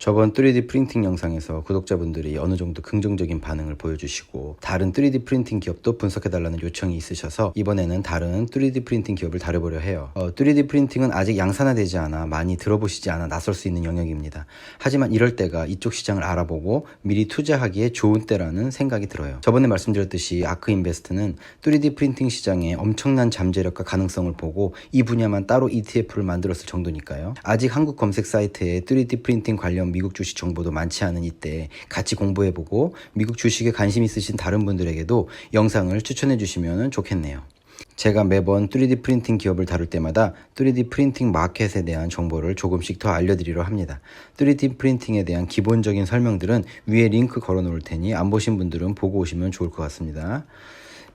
저번 3D 프린팅 영상에서 구독자분들이 어느 정도 긍정적인 반응을 보여주시고 다른 3D 프린팅 기업도 분석해달라는 요청이 있으셔서 이번에는 다른 3D 프린팅 기업을 다뤄보려 해요. 어, 3D 프린팅은 아직 양산화되지 않아 많이 들어보시지 않아 낯설 수 있는 영역입니다. 하지만 이럴 때가 이쪽 시장을 알아보고 미리 투자하기에 좋은 때라는 생각이 들어요. 저번에 말씀드렸듯이 아크 인베스트는 3D 프린팅 시장에 엄청난 잠재력과 가능성을 보고 이 분야만 따로 ETF를 만들었을 정도니까요. 아직 한국 검색 사이트에 3D 프린팅 관련 미국 주식 정보도 많지 않은 이때 같이 공부해보고 미국 주식에 관심 있으신 다른 분들에게도 영상을 추천해 주시면 좋겠네요. 제가 매번 3D 프린팅 기업을 다룰 때마다 3D 프린팅 마켓에 대한 정보를 조금씩 더 알려드리려 합니다. 3D 프린팅에 대한 기본적인 설명들은 위에 링크 걸어 놓을 테니 안 보신 분들은 보고 오시면 좋을 것 같습니다.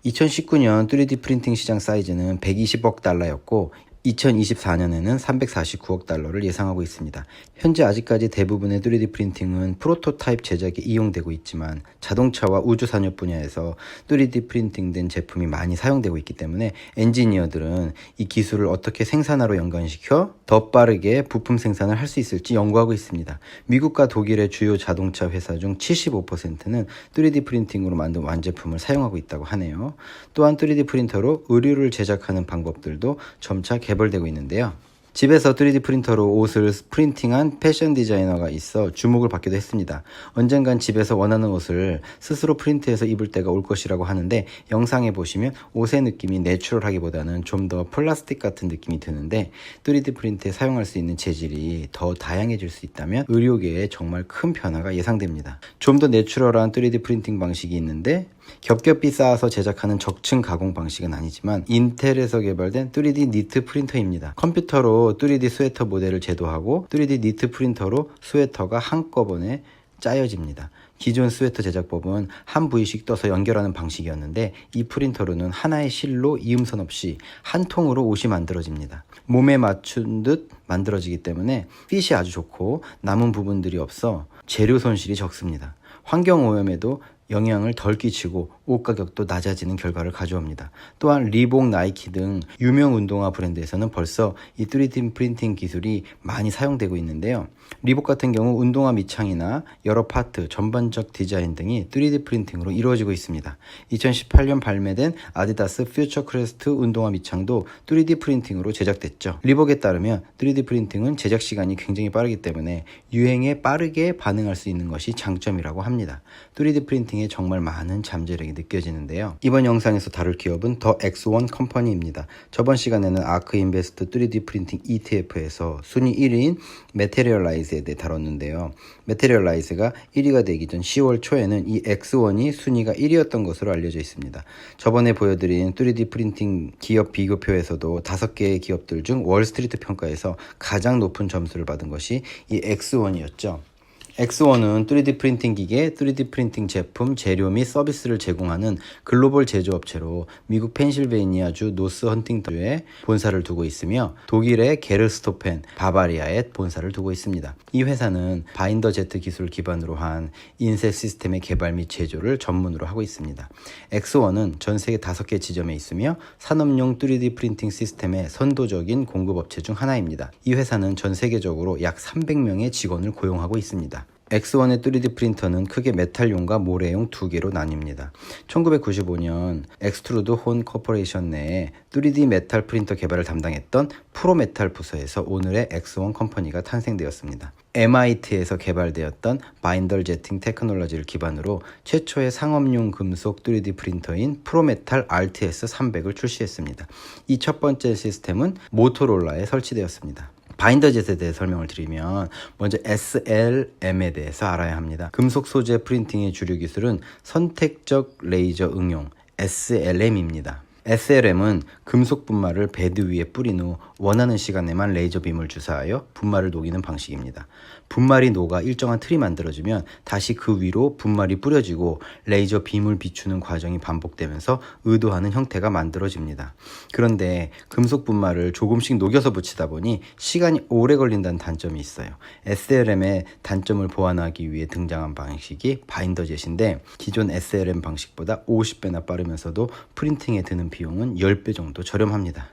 2019년 3D 프린팅 시장 사이즈는 120억 달러였고 2024년에는 349억 달러를 예상하고 있습니다. 현재 아직까지 대부분의 3D 프린팅은 프로토타입 제작에 이용되고 있지만 자동차와 우주 산업 분야에서 3D 프린팅된 제품이 많이 사용되고 있기 때문에 엔지니어들은 이 기술을 어떻게 생산화로 연관시켜 더 빠르게 부품 생산을 할 수 있을지 연구하고 있습니다. 미국과 독일의 주요 자동차 회사 중 75%는 3D 프린팅으로 만든 완제품을 사용하고 있다고 하네요. 또한 3D 프린터로 의류를 제작하는 방법들도 점차 개발 되고 있는데요. 집에서 3D 프린터로 옷을 프린팅한 패션 디자이너가 있어 주목을 받기도 했습니다. 언젠간 집에서 원하는 옷을 스스로 프린트해서 입을 때가 올 것이라고 하는데 영상에 보시면 옷의 느낌이 내추럴하기보다는 좀 더 플라스틱 같은 느낌이 드는데 3D 프린트에 사용할 수 있는 재질이 더 다양해질 수 있다면 의료계에 정말 큰 변화가 예상됩니다. 좀 더 내추럴한 3D 프린팅 방식이 있는데 겹겹이 쌓아서 제작하는 적층 가공 방식은 아니지만 인텔에서 개발된 3D 니트 프린터입니다. 컴퓨터로 3D 스웨터 모델을 제도하고 3D 니트 프린터로 스웨터가 한꺼번에 짜여집니다. 기존 스웨터 제작법은 한 부위씩 떠서 연결하는 방식이었는데 이 프린터로는 하나의 실로 이음선 없이 한 통으로 옷이 만들어집니다. 몸에 맞춘 듯 만들어지기 때문에 핏이 아주 좋고 남은 부분들이 없어 재료 손실이 적습니다. 환경 오염에도 영향을 덜 끼치고 옷 가격도 낮아지는 결과를 가져옵니다. 또한 리복, 나이키 등 유명 운동화 브랜드에서는 벌써 이 3D 프린팅 기술이 많이 사용되고 있는데요. 리복 같은 경우 운동화 밑창이나 여러 파트, 전반적 디자인 등이 3D 프린팅으로 이루어지고 있습니다. 2018년 발매된 아디다스 퓨처 크레스트 운동화 밑창도 3D 프린팅으로 제작됐죠. 리복에 따르면 3D 프린팅은 제작 시간이 굉장히 빠르기 때문에 유행에 빠르게 반응할 수 있는 것이 장점이라고 합니다. 3D 프린팅에 정말 많은 잠재력이 느껴지는데요. 이번 영상에서 다룰 기업은 더 X1 컴퍼니입니다. 저번 시간에는 아크 인베스트 3D 프린팅 ETF에서 순위 1위인 메테리얼라이즈에 대해 다뤘는데요. 메테리얼라이즈가 1위가 되기 전 10월 초에는 이 X1이 순위가 1위였던 것으로 알려져 있습니다. 저번에 보여드린 3D 프린팅 기업 비교표에서도 5개의 기업들 중 월스트리트 평가에서 가장 높은 점수를 받은 것이 이 X1이었죠. X1은 3D 프린팅 기계, 3D 프린팅 제품, 재료 및 서비스를 제공하는 글로벌 제조업체로 미국 펜실베이니아주 노스 헌팅턴주에 본사를 두고 있으며 독일의 게르스토펜, 바바리아에 본사를 두고 있습니다. 이 회사는 바인더 제트 기술을 기반으로 한 인쇄 시스템의 개발 및 제조를 전문으로 하고 있습니다. X1은 전 세계 5개 지점에 있으며 산업용 3D 프린팅 시스템의 선도적인 공급업체 중 하나입니다. 이 회사는 전 세계적으로 약 300명의 직원을 고용하고 있습니다. X1의 3D 프린터는 크게 메탈용과 모래용 두 개로 나뉩니다. 1995년 엑스트루드 혼 코퍼레이션 내에 3D 메탈 프린터 개발을 담당했던 프로메탈 부서에서 오늘의 X1 컴퍼니가 탄생되었습니다. MIT에서 개발되었던 바인더 제팅 테크놀로지를 기반으로 최초의 상업용 금속 3D 프린터인 프로메탈 RTS 300을 출시했습니다. 이 첫 번째 시스템은 모토롤라에 설치되었습니다. 바인더 젯에 대해 설명을 드리면 먼저 SLM에 대해서 알아야 합니다. 금속 소재 프린팅의 주류 기술은 선택적 레이저 응용 SLM입니다. SLM은 금속 분말을 베드 위에 뿌린 후 원하는 시간에만 레이저 빔을 주사하여 분말을 녹이는 방식입니다. 분말이 녹아 일정한 틀이 만들어지면 다시 그 위로 분말이 뿌려지고 레이저 빔을 비추는 과정이 반복되면서 의도하는 형태가 만들어집니다. 그런데 금속 분말을 조금씩 녹여서 붙이다 보니 시간이 오래 걸린다는 단점이 있어요. SLM의 단점을 보완하기 위해 등장한 방식이 바인더 젯인데 기존 SLM 방식보다 50배나 빠르면서도 프린팅에 드는 비용은 10배 정도 저렴합니다.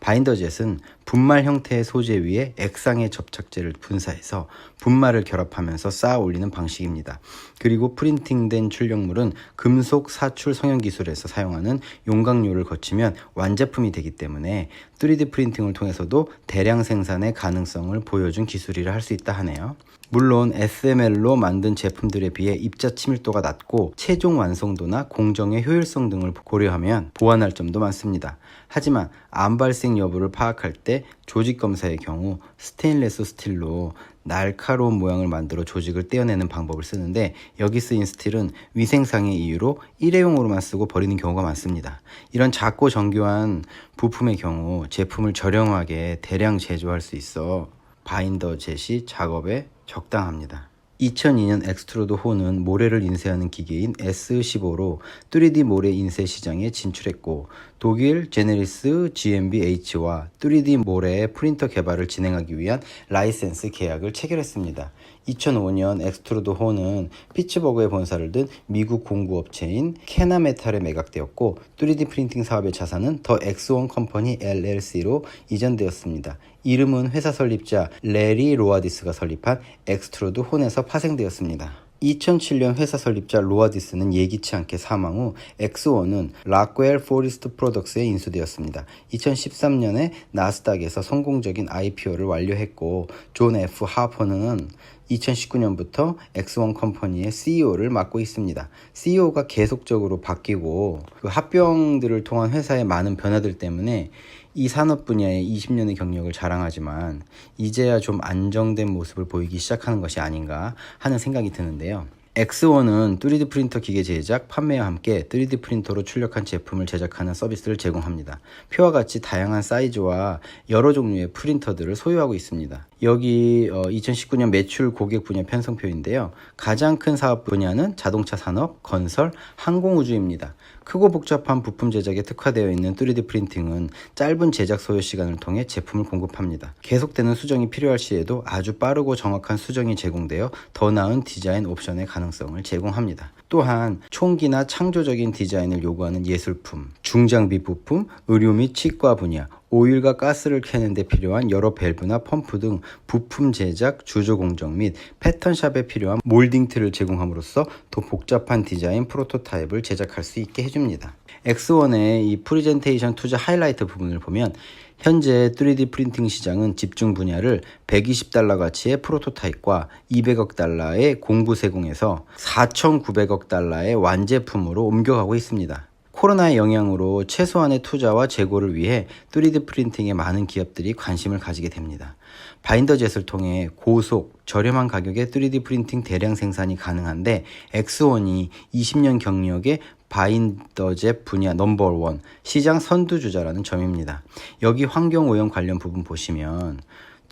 바인더젯은 분말 형태의 소재 위에 액상의 접착제를 분사해서 분말을 결합하면서 쌓아 올리는 방식입니다. 그리고 프린팅된 출력물은 금속 사출 성형 기술에서 사용하는 용광로를 거치면 완제품이 되기 때문에 3D 프린팅을 통해서도 대량 생산의 가능성을 보여준 기술이라 할 수 있다 하네요. 물론 SML로 만든 제품들에 비해 입자 치밀도가 낮고 최종 완성도나 공정의 효율성 등을 고려하면 보완할 점도 많습니다. 하지만 암 발생 여부를 파악할 때 조직 검사의 경우 스테인레스 스틸로 날카로운 모양을 만들어 조직을 떼어내는 방법을 쓰는데 여기 쓰인 스틸은 위생상의 이유로 일회용으로만 쓰고 버리는 경우가 많습니다. 이런 작고 정교한 부품의 경우 제품을 저렴하게 대량 제조할 수 있어 바인더 제시 작업에 적당합니다. 2002년 엑스트루드 호는 모래를 인쇄하는 기계인 S15로 3D 모래 인쇄 시장에 진출했고 독일 제네리스 GmbH와 3D 모래의 프린터 개발을 진행하기 위한 라이센스 계약을 체결했습니다. 2005년 엑스트루드 호는 피츠버그에 본사를 둔 미국 공구업체인 캐나메탈에 매각되었고 3D 프린팅 사업의 자산은 더 엑스원 컴퍼니 LLC로 이전되었습니다. 이름은 회사 설립자 레리 로아디스가 설립한 엑스트루드 혼에서 파생되었습니다. 2007년 회사 설립자 로아디스는 예기치 않게 사망 후 엑스원은 락웰 포리스트 프로덕스에 인수되었습니다. 2013년에 나스닥에서 성공적인 IPO를 완료했고 존 F 하퍼는 2019년부터 엑스원 컴퍼니의 CEO를 맡고 있습니다. CEO가 계속적으로 바뀌고 그 합병들을 통한 회사의 많은 변화들 때문에 이 산업 분야에 20년의 경력을 자랑하지만 이제야 좀 안정된 모습을 보이기 시작하는 것이 아닌가 하는 생각이 드는데요. X1은 3D 프린터 기계 제작, 판매와 함께 3D 프린터로 출력한 제품을 제작하는 서비스를 제공합니다. 표와 같이 다양한 사이즈와 여러 종류의 프린터들을 소유하고 있습니다. 여기 2019년 매출 고객 분야 편성표인데요. 가장 큰 사업 분야는 자동차 산업, 건설, 항공우주입니다. 크고 복잡한 부품 제작에 특화되어 있는 3D 프린팅은 짧은 제작 소요 시간을 통해 제품을 공급합니다. 계속되는 수정이 필요할 시에도 아주 빠르고 정확한 수정이 제공되어 더 나은 디자인 옵션의 가능성을 제공합니다. 또한 총기나 창조적인 디자인을 요구하는 예술품, 중장비 부품, 의료 및 치과 분야, 오일과 가스를 캐는 데 필요한 여러 밸브나 펌프 등 부품 제작, 주조 공정 및 패턴샵에 필요한 몰딩 틀을 제공함으로써 더 복잡한 디자인 프로토타입을 제작할 수 있게 해줍니다. X1의 이 프리젠테이션 투자 하이라이트 부분을 보면 현재 3D 프린팅 시장은 집중 분야를 120달러 가치의 프로토타입과 200억 달러의 공구 세공에서 4,900억 달러의 완제품으로 옮겨가고 있습니다. 코로나의 영향으로 최소한의 투자와 재고를 위해 3D 프린팅에 많은 기업들이 관심을 가지게 됩니다. 바인더 젯을 통해 고속, 저렴한 가격에 3D 프린팅 대량 생산이 가능한데 엑스원이 20년 경력의 바인더젯 분야 넘버원 시장 선두주자라는 점입니다. 여기 환경오염 관련 부분 보시면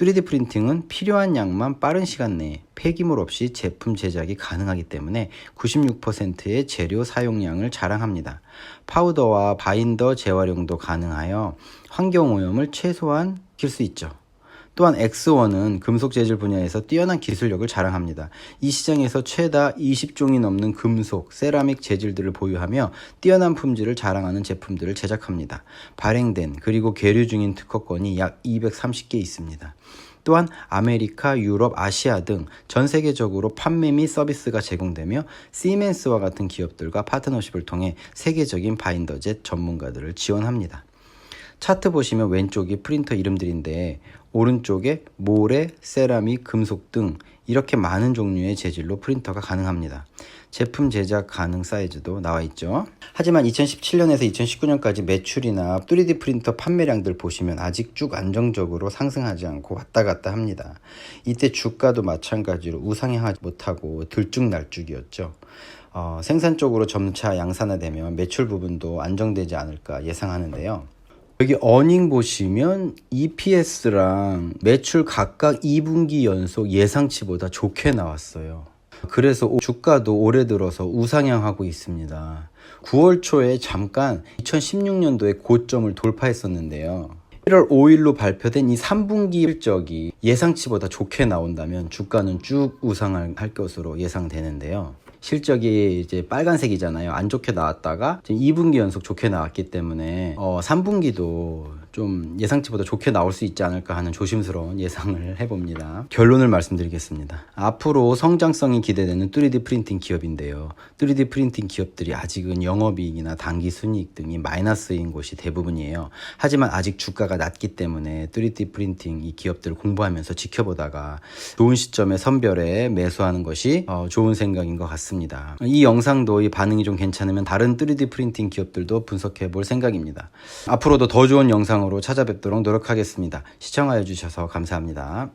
3D 프린팅은 필요한 양만 빠른 시간 내에 폐기물 없이 제품 제작이 가능하기 때문에 96%의 재료 사용량을 자랑합니다. 파우더와 바인더 재활용도 가능하여 환경오염을 최소화시킬 수 있죠. 또한 X1은 금속 재질 분야에서 뛰어난 기술력을 자랑합니다. 이 시장에서 최다 20종이 넘는 금속, 세라믹 재질들을 보유하며 뛰어난 품질을 자랑하는 제품들을 제작합니다. 발행된 그리고 계류 중인 특허권이 약 230개 있습니다. 또한 아메리카, 유럽, 아시아 등 전 세계적으로 판매 및 서비스가 제공되며 시멘스와 같은 기업들과 파트너십을 통해 세계적인 바인더젯 전문가들을 지원합니다. 차트 보시면 왼쪽이 프린터 이름들인데 오른쪽에 모래, 세라믹, 금속 등 이렇게 많은 종류의 재질로 프린터가 가능합니다. 제품 제작 가능 사이즈도 나와 있죠. 하지만 2017년에서 2019년까지 매출이나 3D 프린터 판매량들 보시면 아직 쭉 안정적으로 상승하지 않고 왔다 갔다 합니다. 이때 주가도 마찬가지로 우상향하지 못하고 들쭉날쭉이었죠. 어, 생산 쪽으로 점차 양산화되면 매출 부분도 안정되지 않을까 예상하는데요. 여기 어닝 보시면 EPS랑 매출 각각 2분기 연속 예상치보다 좋게 나왔어요. 그래서 주가도 올해 들어서 우상향하고 있습니다. 9월 초에 잠깐 2016년도에 고점을 돌파했었는데요. 1월 5일로 발표된 이 3분기 실적이 예상치보다 좋게 나온다면 주가는 쭉 우상할 것으로 예상되는데요. 실적이 이제 빨간색이잖아요. 안 좋게 나왔다가 2분기 연속 좋게 나왔기 때문에 어 3분기도 좀 예상치보다 좋게 나올 수 있지 않을까 하는 조심스러운 예상을 해봅니다. 결론을 말씀드리겠습니다. 앞으로 성장성이 기대되는 3D 프린팅 기업인데요. 3D 프린팅 기업들이 아직은 영업이익이나 단기 순이익 등이 마이너스인 곳이 대부분이에요. 하지만 아직 주가가 낮기 때문에 3D 프린팅 이 기업들을 공부하면서 지켜보다가 좋은 시점에 선별해 매수하는 것이 어, 좋은 생각인 것 같습니다. 이 영상도 이 반응이 좀 괜찮으면 다른 3D 프린팅 기업들도 분석해 볼 생각입니다. 앞으로도 더 좋은 영상으로 찾아뵙도록 노력하겠습니다. 시청하여 주셔서 감사합니다.